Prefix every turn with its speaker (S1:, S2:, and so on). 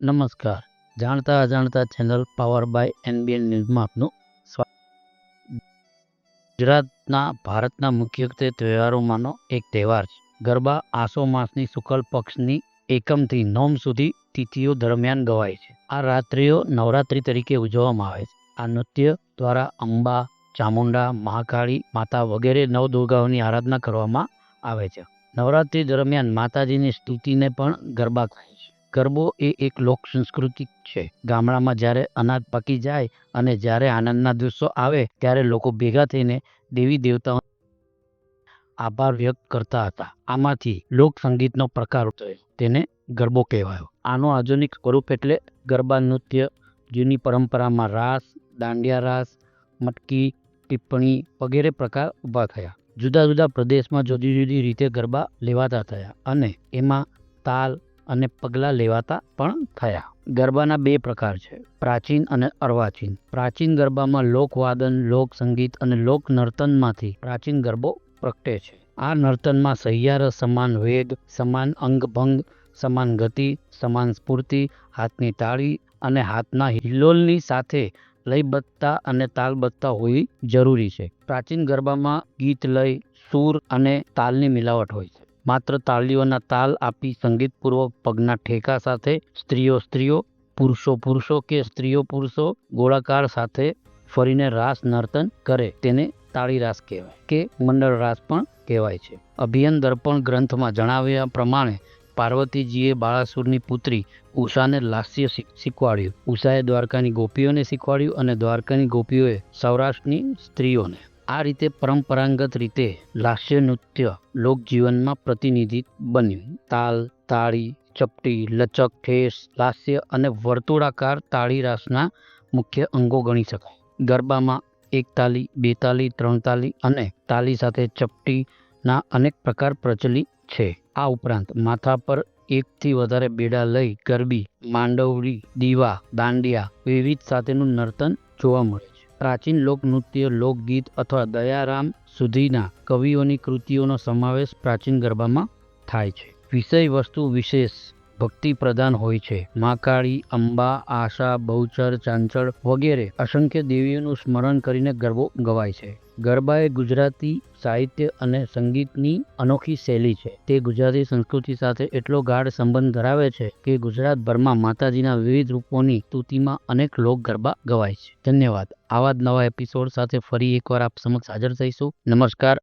S1: નમસ્કાર. જાણતા અજાણતા ચેનલ પાવર બાય એનબીએન ન્યૂઝમાં આપનું સ્વાગત ગુજરાતના ભારતના મુખ્યત્વે તહેવારોમાંનો એક તહેવાર છે. ગરબા આસો માસની શુક્લ પક્ષની એકમથી નોમ સુધી તિથિઓ દરમિયાન ગવાય છે. આ રાત્રિઓ નવરાત્રિ તરીકે ઉજવવામાં આવે છે. આ નૃત્ય દ્વારા અંબા, ચામુંડા, મહાકાળી માતા વગેરે નવદુર્ગાઓની આરાધના કરવામાં આવે છે. નવરાત્રિ દરમિયાન માતાજીની સ્તુતિને પણ ગરબા કહે છે. ગરબો એ એક લોક સંસ્કૃતિ છે. ગામડામાં જ્યારે અનાજ પાકી જાય અને જ્યારે આનંદના દિવસો આવે ત્યારે લોકો ભેગા થઈને દેવી દેવતાઓ આભાર વ્યક્ત કરતા હતા. આમાંથી લોક સંગીતનો પ્રકાર થયો તેને ગરબો કહેવાયો. આનો આધુનિક સ્વરૂપ એટલે ગરબા નૃત્ય. જૂની પરંપરામાં રાસ, દાંડિયા રાસ, મટકી, ટિપ્પણી વગેરે પ્રકાર ઊભા થયા. જુદા જુદા પ્રદેશમાં જુદી જુદી રીતે ગરબા લેવાતા થયા અને એમાં તાલ અને પગલાં લેવાતા પણ થયા. ગરબાના બે પ્રકાર છે. પ્રાચીન અને અર્વાચીન. પ્રાચીન ગરબામાં લોકવાદન લોક સંગીત અને લોક નર્તનમાંથી પ્રાચીન ગરબો પ્રગટે છે. આ નર્તનમાં સહિયાર, સમાન વેગ, સમાન અંગભંગ, સમાન ગતિ, સમાન સ્ફૂર્તિ, હાથની તાળી અને હાથના હિલોલની સાથે લયબદ્ધતા અને તાલબદ્ધતા હોવી જરૂરી છે. પ્રાચીન ગરબામાં ગીત લય, સૂર અને તાલની મિલાવટ હોય છે. માત્ર તાળીઓના તાલ આપી સંગીતપૂર્વક પગના ઠેકા સાથે સ્ત્રીઓ સ્ત્રીઓ, પુરુષો પુરુષો કે સ્ત્રીઓ પુરુષો ગોળાકાર સાથે ફરીને રાસ નર્તન કરે તેને તાળી રાસ કહેવાય કે મંડળ રાસ પણ કહેવાય છે. અભિયન દર્પણ ગ્રંથમાં જણાવ્યા પ્રમાણે પાર્વતીજીએ બાળાસુરની પુત્રી ઉષાને લાસ્ય શીખ- શીખવાડ્યું. ઉષાએ દ્વારકાની ગોપીઓને શીખવાડ્યું અને દ્વારકાની ગોપીઓએ સૌરાષ્ટ્રની સ્ત્રીઓને આ રીતે પરંપરાગત રીતે લાસ્ય નૃત્ય લોકજીવનમાં પ્રતિનિધિ બન્યું. તાલ, તાળી, ચપટી, લચક ઠેસ લાસ્ય અને વર્તુળાકાર તાળી રાસના મુખ્ય અંગો ગણી શકાય. ગરબામાં એક તાલી, બે તાલી, ત્રણ તાલી અને તાલી સાથે ચપટીના અનેક પ્રકાર પ્રચલિત છે. આ ઉપરાંત માથા પર એકથી વધારે બેડા લઈ ગરબી, માંડવડી, દીવા, દાંડિયા વિવિધ સાથેનું નર્તન જોવા મળે. પ્રાચીન લોકનૃત્ય, લોકગીત અથવા દયારામ સુધીના કવિઓની કૃતિઓનો સમાવેશ પ્રાચીન ગરબામાં થાય છે. વિષય વસ્તુ વિશેષ ભક્તિ પ્રધાન હોય છે. મહાકાળી અંબા, આશા, બહુચર, ચાંચળ વગેરે અસંખ્ય દેવીઓનું સ્મરણ કરીને ગરબો ગવાય છે. ગરબા એ ગુજરાતી સાહિત્ય અને સંગીતની અનોખી શૈલી છે. તે ગુજરાતી સંસ્કૃતિ સાથે એટલો ગાઢ સંબંધ ધરાવે છે કે ગુજરાતભરમાં માતાજીના વિવિધ રૂપોની સ્તુતિમાં અનેક લોક ગરબા ગવાય છે. ધન્યવાદ. આવા જ નવા એપિસોડ સાથે ફરી એકવાર આપ સમક્ષ હાજર થઈશું. નમસ્કાર.